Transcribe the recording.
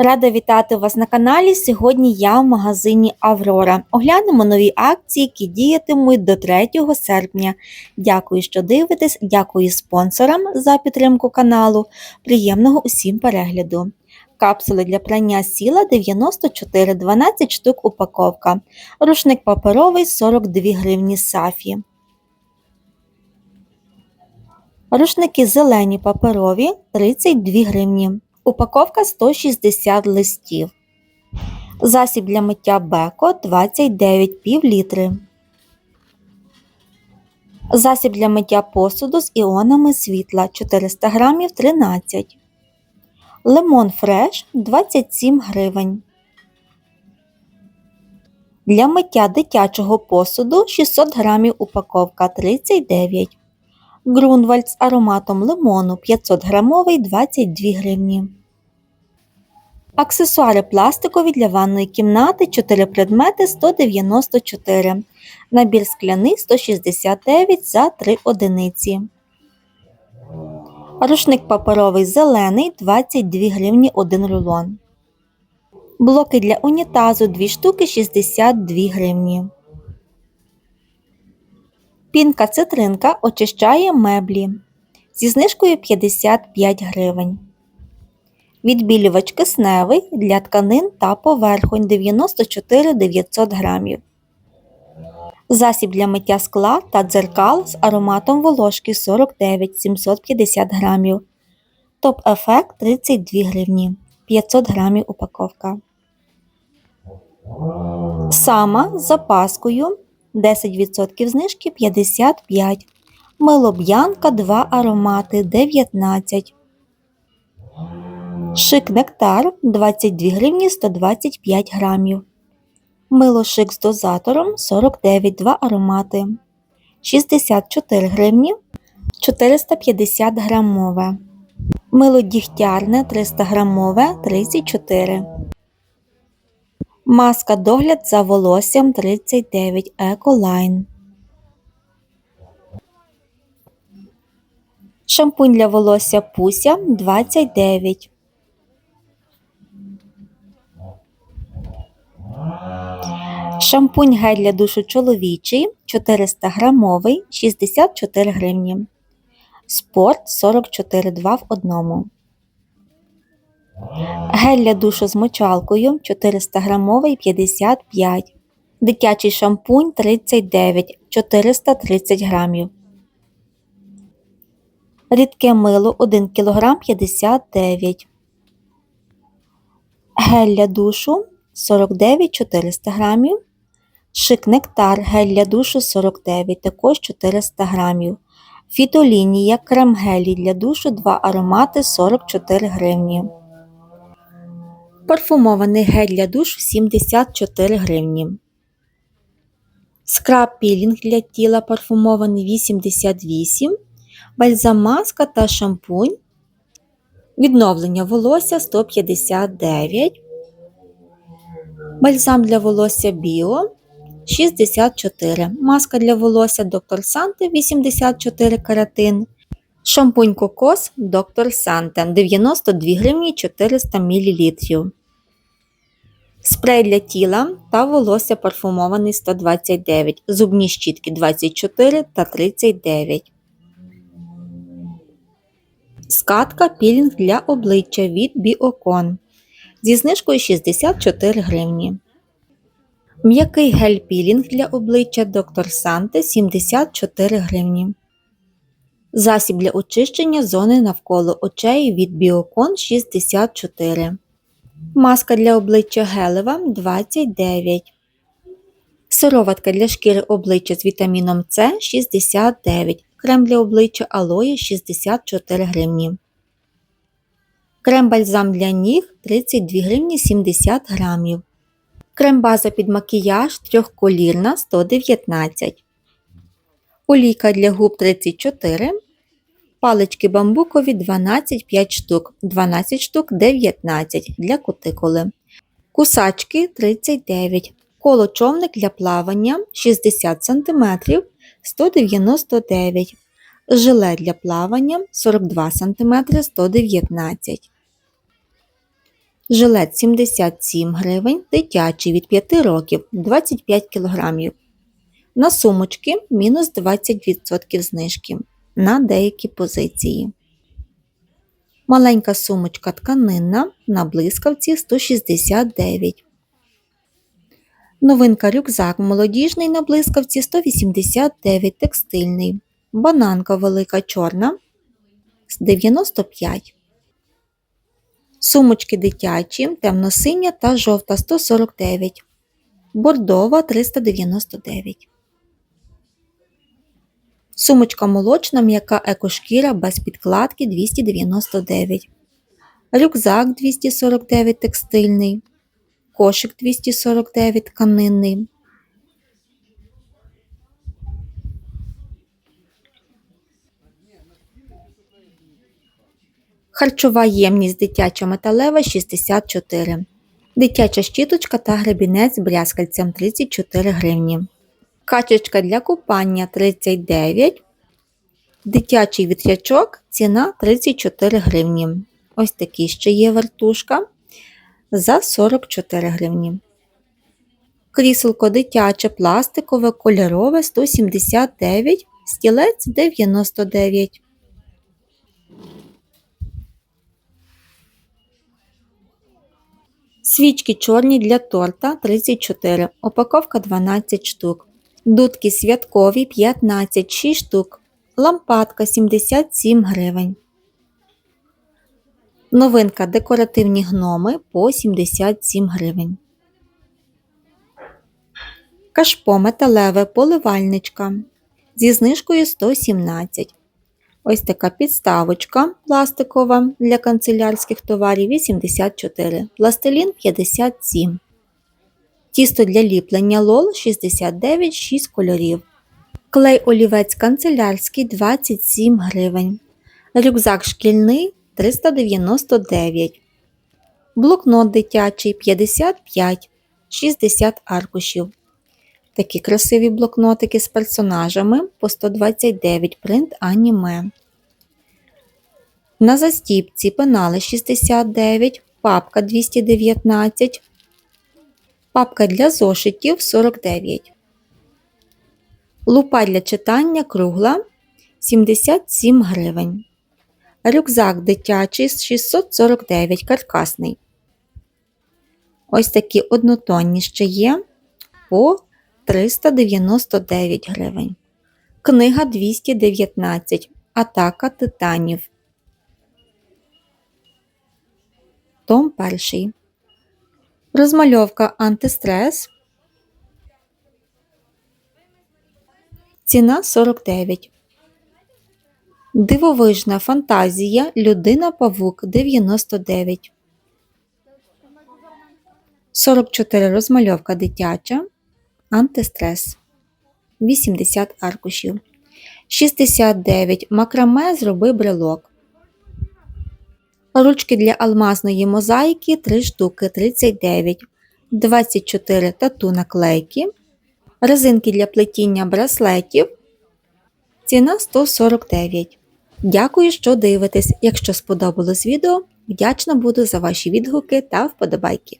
Рада вітати вас на каналі. Сьогодні я в магазині Аврора. Оглянемо нові акції, які діятимуть до 3 серпня. Дякую, що дивитесь, дякую спонсорам за підтримку каналу. Приємного усім перегляду. Капсули для прання сіла 94, 12 штук упаковка. Рушник паперовий 42 гривні сафі. Рушники зелені паперові 32 гривні. Упаковка 160 листів. Засіб для миття Беко 29 пів літри. Засіб для миття посуду з іонами світла 400 грамів 13. Лимон фреш 27 гривень. Для миття дитячого посуду 600 грамів упаковка 39. Грунвальд з ароматом лимону 500 грамовий 22 гривні. Аксесуари пластикові для ванної кімнати 4 предмети 194. Набір скляний 169 за 3 одиниці. Рушник паперовий зелений 22 гривні 1 рулон. Блоки для унітазу 2 штуки 62 гривні. Пінка цитринка очищає меблі зі знижкою 55 гривень. Відбілювач кисневий для тканин та поверхонь 94 900 грамів. Засіб для миття скла та дзеркал з ароматом волошки 49 750 грамів. Топ-ефект 32 гривні 500 грамів упаковка. Сама з запаскою 10% знижки 55. Милоб'янка 2 аромати 19. Шик нектар 22 гривні 125 грамів. Мило шик з дозатором 49 2 аромати. 64 гривні 450 грамове. Мило дігтярне 300 грамове 34. Маска догляд за волоссям 39 Еколайн. Шампунь для волосся Пуся 29. Шампунь гель для душу чоловічий 400 грамовий 64 гривні. Спорт 44,2 в одному. Гель для душу з мочалкою 400 грамовий 55. Дитячий шампунь 39 430 грамів. Рідке мило 1 кг 59. Гель для душу 49 400 грамів. Шик нектар гель для душу 49, також 400 грамів. Фітолінія крем гелі для душу 2 аромати 44 гривні. Парфумований гель для душу 74 гривні. Скраб пілінг для тіла парфумований 88 бальзам маска та шампунь. Відновлення волосся 159. Бальзам для волосся Біо 64. Маска для волосся Доктор Санте 84 каратин. Шампунь кокос Доктор Санте 92 гривні 400 мл. Спрей для тіла та волосся парфумований 129. Зубні щітки 24 та 39. Скатка пілінг для обличчя від Біокон зі знижкою 64 гривні. М'який гель-пілінг для обличчя Доктор Санте 74 гривні. Засіб для очищення зони навколо очей від Біокон 64. Маска для обличчя гелева 29. Сироватка для шкіри обличчя з вітаміном С 69. Крем для обличчя алої 64 гривні. Крем бальзам для ніг 32 гривні 70 грамів. Крем база під макіяж трьохколірна 119. Олійка для губ 34. Палички бамбукові 12 5 штук, 12 штук 19 для кутикули. Кусачки 39. Коло човник для плавання 60 см 199 Жилет для плавання 42 см 119 Жилет 77 гривень, дитячий від 5 років 25 кг. На сумочки мінус 20% знижки на деякі позиції. Маленька сумочка тканинна на блискавці 169. Новинка рюкзак молодіжний на блискавці 189 текстильний. Бананка велика чорна 95. Сумочки дитячі, темно-синя та жовта 149. Бордова 399. Сумочка молочна, м'яка екошкіра без підкладки 299. Рюкзак 249 текстильний. Кошик 249 тканинний. Харчова ємність дитяча металева 64. Дитяча щіточка та гребінець з брязкальцем 34 гривні. Качечка для купання 39. Дитячий вітрячок ціна 34 гривні. Ось такі ще є вертушка за 44 гривні. Кріселко дитяче пластикове кольорове 179, стілець 99. Свічки чорні для торта 34, упаковка 12 штук. Дудки святкові 15 6 штук. Лампадка 77 гривень. Новинка декоративні гноми по 77 гривень. Кашпо металеве поливальничка зі знижкою 117. Ось така підставочка пластикова для канцелярських товарів 84, пластилін 57. Тісто для ліплення лол 69 6 кольорів. Клей олівець канцелярський 27 гривень. Рюкзак шкільний 399. Блокнот дитячий 55 60 аркушів. Такі красиві блокнотики з персонажами по 129 принт аніме. На застіпці пенали 69, папка 219, папка для зошитів 49. Лупа для читання кругла 77 гривень. Рюкзак дитячий 649 каркасний. Ось такі однотонні ще є по 399 гривень. Книга 219. Атака титанів. Том перший. Розмальовка антистрес. Ціна 49. Дивовижна фантазія. Людина павук 99. 44 розмальовка дитяча. Антистрес 80 аркушів. 69 макраме зроби брелок. Ручки для алмазної мозаїки 3 штуки 39. 24 тату наклейки. Резинки для плетіння браслетів. Ціна 149. Дякую, що дивитесь. Якщо сподобалось відео, вдячна буду за ваші відгуки та вподобайки.